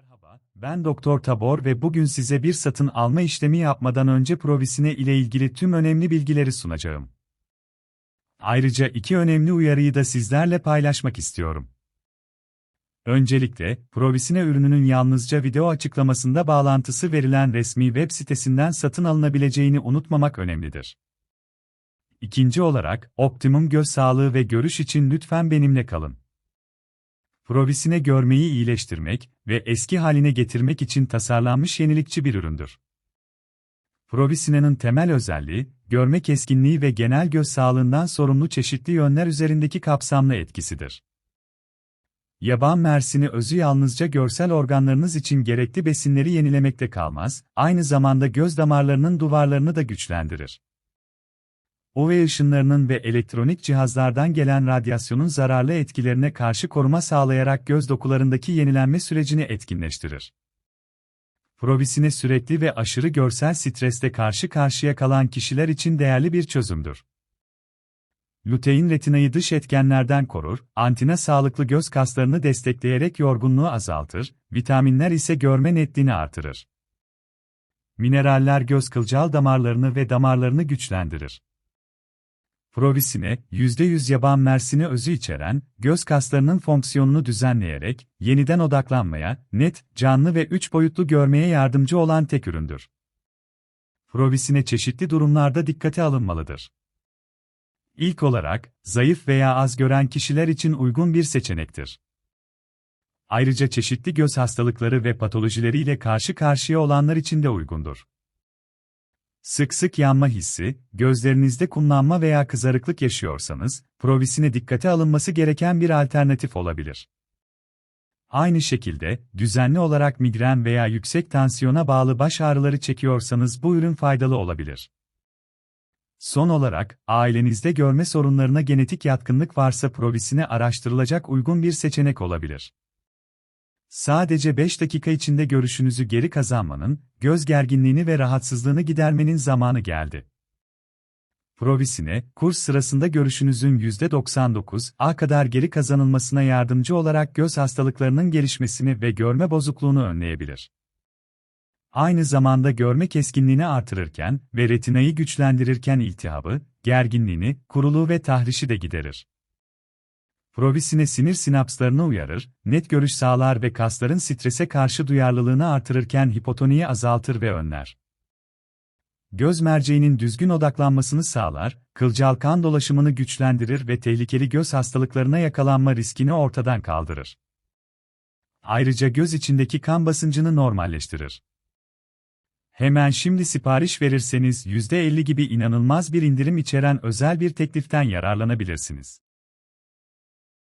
Merhaba, ben Doktor Tabor ve bugün size bir satın alma işlemi yapmadan önce Provisine ile ilgili tüm önemli bilgileri sunacağım. Ayrıca iki önemli uyarıyı da sizlerle paylaşmak istiyorum. Öncelikle, Provisine ürününün yalnızca video açıklamasında bağlantısı verilen resmi web sitesinden satın alınabileceğini unutmamak önemlidir. İkinci olarak, optimum göz sağlığı ve görüş için lütfen benimle kalın. Provisine görmeyi iyileştirmek ve eski haline getirmek için tasarlanmış yenilikçi bir üründür. Provisina'nın temel özelliği, görme keskinliği ve genel göz sağlığından sorumlu çeşitli yönler üzerindeki kapsamlı etkisidir. Yaban mersini özü yalnızca görsel organlarınız için gerekli besinleri yenilemekte kalmaz, aynı zamanda göz damarlarının duvarlarını da güçlendirir. UV ışınlarının ve elektronik cihazlardan gelen radyasyonun zararlı etkilerine karşı koruma sağlayarak göz dokularındaki yenilenme sürecini etkinleştirir. Provisine sürekli ve aşırı görsel stresle karşı karşıya kalan kişiler için değerli bir çözümdür. Lutein retinayı dış etkenlerden korur, antina sağlıklı göz kaslarını destekleyerek yorgunluğu azaltır, vitaminler ise görme netliğini artırır. Mineraller göz kılcal damarlarını ve damarlarını güçlendirir. Provisine, %100 yaban mersini özü içeren, göz kaslarının fonksiyonunu düzenleyerek, yeniden odaklanmaya, net, canlı ve üç boyutlu görmeye yardımcı olan tek üründür. Provisine çeşitli durumlarda dikkate alınmalıdır. İlk olarak, zayıf veya az gören kişiler için uygun bir seçenektir. Ayrıca çeşitli göz hastalıkları ve patolojileriyle karşı karşıya olanlar için de uygundur. Sık sık yanma hissi, gözlerinizde kumlanma veya kızarıklık yaşıyorsanız, provisine dikkate alınması gereken bir alternatif olabilir. Aynı şekilde, düzenli olarak migren veya yüksek tansiyona bağlı baş ağrıları çekiyorsanız bu ürün faydalı olabilir. Son olarak, ailenizde görme sorunlarına genetik yatkınlık varsa provisine araştırılacak uygun bir seçenek olabilir. Sadece 5 dakika içinde görüşünüzü geri kazanmanın, göz gerginliğini ve rahatsızlığını gidermenin zamanı geldi. Provisine, kurs sırasında görüşünüzün %99'a kadar geri kazanılmasına yardımcı olarak göz hastalıklarının gelişmesini ve görme bozukluğunu önleyebilir. Aynı zamanda görme keskinliğini artırırken ve retinayı güçlendirirken iltihabı, gerginliğini, kuruluğu ve tahrişi de giderir. Provisine sinir sinapslarını uyarır, net görüş sağlar ve kasların strese karşı duyarlılığını artırırken hipotoniyi azaltır ve önler. Göz merceğinin düzgün odaklanmasını sağlar, kılcal kan dolaşımını güçlendirir ve tehlikeli göz hastalıklarına yakalanma riskini ortadan kaldırır. Ayrıca göz içindeki kan basıncını normalleştirir. Hemen şimdi sipariş verirseniz %50 gibi inanılmaz bir indirim içeren özel bir tekliften yararlanabilirsiniz.